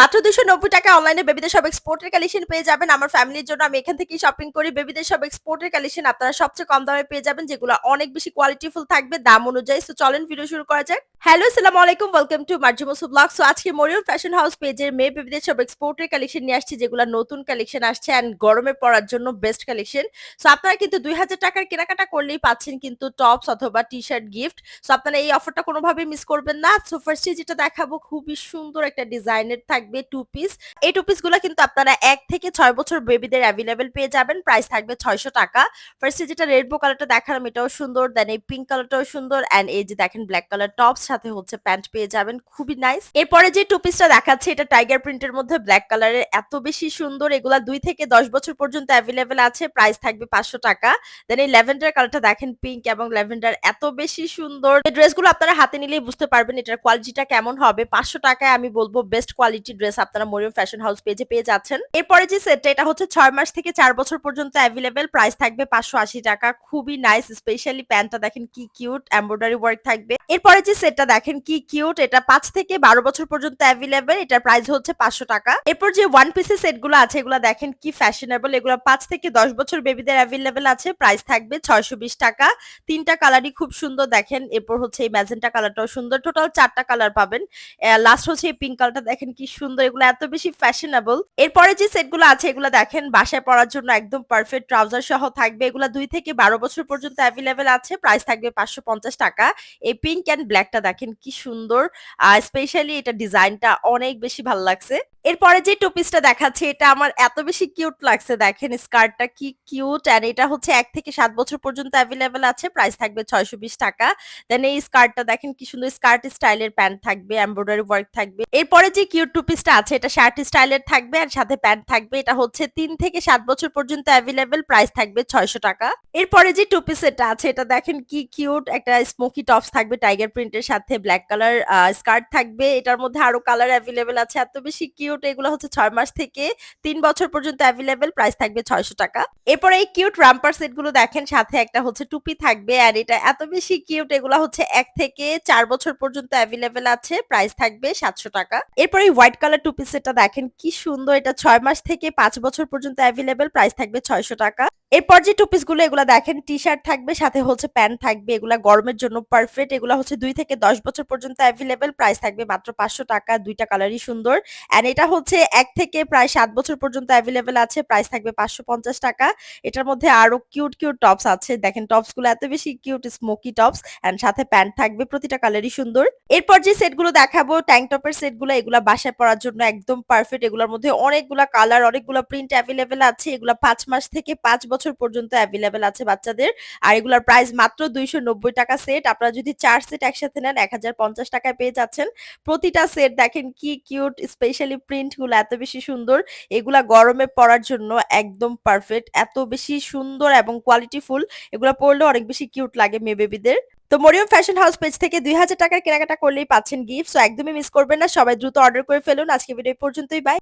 মাত্র দুশো নব্বই টাকা অনলাইনে বেবিদের সব এক্সপোর্টের কালেকশন পেয়ে যাবেন। আমার ফ্যামিলির জন্য আমি এখান থেকেই শপিং করি। বেবিদের সব এক্সপোর্টের কালেকশন আপনারা সবচেয়ে কম দামে পেয়ে যাবেন, যেগুলো অনেক বেশি কোয়ালিটিফুল থাকবে দাম অনুযায়ী। সো চলেন ভিডিও শুরু করা যাক। হ্যালো আসসালামু আলাইকুম ওয়েলকাম টু মার্জিমসু ব্লগ সো আজকে মরিয়ম ফ্যাশন হাউস পেজের মেয়ে বেবিদের সব এক্সপোর্টের কালেকশন নিয়ে আসছি, যেগুলো নতুন কালেকশন আসছে অ্যান্ড গরমে পড়ার জন্য বেস্ট কালেকশন সো আপনারা কিন্তু দুই হাজার টাকার কেনাকাটা করলেই পাচ্ছেন কিন্তু টপস অথবা টি শার্ট গিফট সো আপনারা এই অফারটা কোনোভাবেই মিস করবেন না। সো ফার্স্টে যেটা দেখাবো, খুবই সুন্দর একটা ডিজাইনের থাকবে। টু পিস এই টু পিসগুলো কিন্তু আপনারা এক থেকে ছয় বছর বেবিদের অ্যাভেলেবেল পেয়ে যাবেন। প্রাইস থাকবে ছয়শো টাকা। ফার্স্টে যেটা রেডবো কালারটা দেখালাম, এটাও সুন্দর। দেন এই পিঙ্ক কালারটাও সুন্দর। অ্যান্ড এই যে দেখেন ব্ল্যাক কালার টপস সাথে হচ্ছে প্যান্ট পেয়ে যাবেন। খুবই নাইস এরপরে যে টু পিসটা দেখাচ্ছে, এটা টাইগার প্রিন্টের মধ্যে ব্ল্যাক কালারের এত বেশি সুন্দর। এগুলা দুই থেকে দশ বছর পর্যন্ত অ্যাভেলেবেল আছে। প্রাইস থাকবে পাঁচশো টাকা। দেন এই ল্যাভেন্ডার কালারটা দেখেন পিঙ্ক এবং ল্যাভেন্ডার এত বেশি সুন্দর। ড্রেসগুলো আপনারা হাতে নিলেই বুঝতে পারবেন এটার কোয়ালিটিটা কেমন হবে। পাঁচশো টাকায় আমি বলব বেস্ট কোয়ালিটি ড্রেস আপনারা মরিয়ম ফ্যাশন হাউস পেজে পেয়ে যাচ্ছেন। এরপরে যে সেটটা, এটা হচ্ছে ছয় মাস থেকে চার বছর পর্যন্ত অ্যাভেলেবেল প্রাইস থাকবে পাঁচশো আশি টাকা। খুবই নাইস স্পেশালি প্যান্টটা দেখেন কি কিউট এমব্রয়ডারি ওয়ার্ক থাকবে। এরপরে যে সেটটা দেখেন কি কিউট এটা পাঁচ থেকে বারো বছর পর্যন্ত অ্যাভেলেবেল এটার প্রাইস হচ্ছে পাঁচশো টাকা। এরপর যে ওয়ান পিসের সেটগুলো আছে, এগুলো দেখেন কি ফ্যাশনেবল এগুলো পাঁচ থেকে দশ বছর বেবিদের অ্যাভেলেবেল আছে প্রাইস থাকবে ছয়শো বিশ টাকা। তিনটা কালারই খুব সুন্দর দেখেন, এরপর হচ্ছে এই ম্যাজেন্টা কালারটাও সুন্দর। টোটাল চারটা কালার পাবেন। লাস্ট হচ্ছে এই পিঙ্ক কালারটা দেখেন কি সুন্দর এগুলো এত বেশি ফ্যাশনেবল এরপরে যে সেটগুলো আছে, এগুলো দেখেন, বাসায় পরার জন্য একদম পারফেক্ট ট্রাউজার সহ থাকবে। এগুলো দুই থেকে বারো বছর পর্যন্ত অ্যাভেলেবেল আছে। প্রাইস থাকবে পাঁচশো পঞ্চাশ টাকা। এই পিঙ্ক অ্যান্ড ব্ল্যাকটা দেখেন, কি সুন্দর। স্পেশালি এটা ডিজাইনটা অনেক বেশি ভালো লাগছে। এরপরে যে টু পিসটা দেখাচ্ছে, এটা আমার এত বেশি কিউট লাগছে। দেখেন স্কার্টটা কি কিউট অ্যান্ড এটা হচ্ছে এক থেকে সাত বছর পর্যন্ত অ্যাভেলেবেল আছে। প্রাইস থাকবে ছয়শো বিশ টাকা। দেন এই স্কার্টটা দেখেন, কি সুন্দর স্কার্ট স্টাইলের প্যান্ট থাকবে এমব্রয়ডারি ওয়ার্ক থাকবে। এরপরে যে কিউট টু পিসটা আছে, এটা শার্ট স্টাইলের থাকবে আর সাথে প্যান্ট থাকবে। এটা হচ্ছে তিন থেকে সাত বছর পর্যন্ত অ্যাভেলেবেল প্রাইস থাকবে ছয়শো টাকা। এরপরে যে টু পিস এটা আছে, এটা দেখেন কি কিউট একটা স্মোকি টপস থাকবে টাইগার প্রিন্টের সাথে ব্ল্যাক কালার স্কার্ট থাকবে। এটার মধ্যে আরও কালার অ্যাভেলেবেল আছে, এত বেশি কিউট এগুলো হচ্ছে ছয় মাস থেকে তিন বছর পর্যন্ত অ্যাভেলেবেল প্রাইস থাকবে ছয়শো টাকা। এরপরে এই কিউট রাম্পার সেটগুলো দেখেন, সাথে একটা হচ্ছে টুপি থাকবে আর এটা এত বেশি কিউট এগুলো হচ্ছে এক থেকে চার বছর পর্যন্ত অ্যাভেলেবেল আছে প্রাইস থাকবে সাতশো টাকা। এরপরে হোয়াইট কালার টুপি সেটটা দেখেন, কি সুন্দর। এটা ছয় মাস থেকে পাঁচ বছর পর্যন্ত অ্যাভেলেবেল প্রাইস থাকবে ছয়শো টাকা। এরপর যে টু গুলো, এগুলো দেখেন টি শার্ট থাকবে, সাথে হচ্ছে প্যান্ট থাকবে, এগুলা গরমের জন্য পারফেক্ট এগুলো হচ্ছে দুই থেকে দশ বছর পর্যন্ত অ্যাভেলেবেল প্রাইস থাকবে মাত্র পাঁচশো টাকা, দুইটা কালারই সুন্দর। অ্যান্ড এটা হচ্ছে এক থেকে প্রায় সাত বছর পর্যন্ত অ্যাভেলেবেল আছে প্রাইস থাকবে পাঁচশো পঞ্চাশ টাকা। এটার মধ্যে আরও কিউট কিউট টপস আছে। দেখেন টপসগুলো এত বেশি কিউট স্মোকি টপস অ্যান্ড সাথে প্যান্ট থাকবে, প্রতিটা কালারই সুন্দর। এরপর যে সেটগুলো দেখাবো ট্যাঙ্ক টপের সেটগুলো, এগুলা বাসায় পরার জন্য একদম পারফেক্ট এগুলোর মধ্যে অনেকগুলা কালার অনেকগুলো প্রিন্ট অ্যাভেলেবেল আছে। এগুলা পাঁচ মাস থেকে পাঁচ বছর পর্যন্ত অ্যাভেলেবেল আছে বাচ্চাদের। আর এগুলোর প্রাইস মাত্র দুইশো নব্বই টাকা সেট আপনারা যদি চার সেট একসাথে নেন, এক হাজার পঞ্চাশ টাকায় পেয়ে যাচ্ছেন। প্রতিটা সেট দেখেন কি কিউট স্পেশালি প্রিন্টগুলো এত বেশি সুন্দর। এগুলা গরমে পরার জন্য একদম পারফেক্ট এত বেশি সুন্দর এবং কোয়ালিটিফুল এগুলো পরলে অনেক বেশি কিউট লাগে মেয়ে বেবিদের তো মরিয়ম ফ্যাশন হাউস পেজ থেকে দুই হাজার টাকার কেনাকাটা করলেই পাচ্ছেন গিফট সো একদমই মিস করবেন না। সবাই দ্রুত অর্ডার করে ফেলুন। আজকে ভিডিও পর্যন্তই। বাই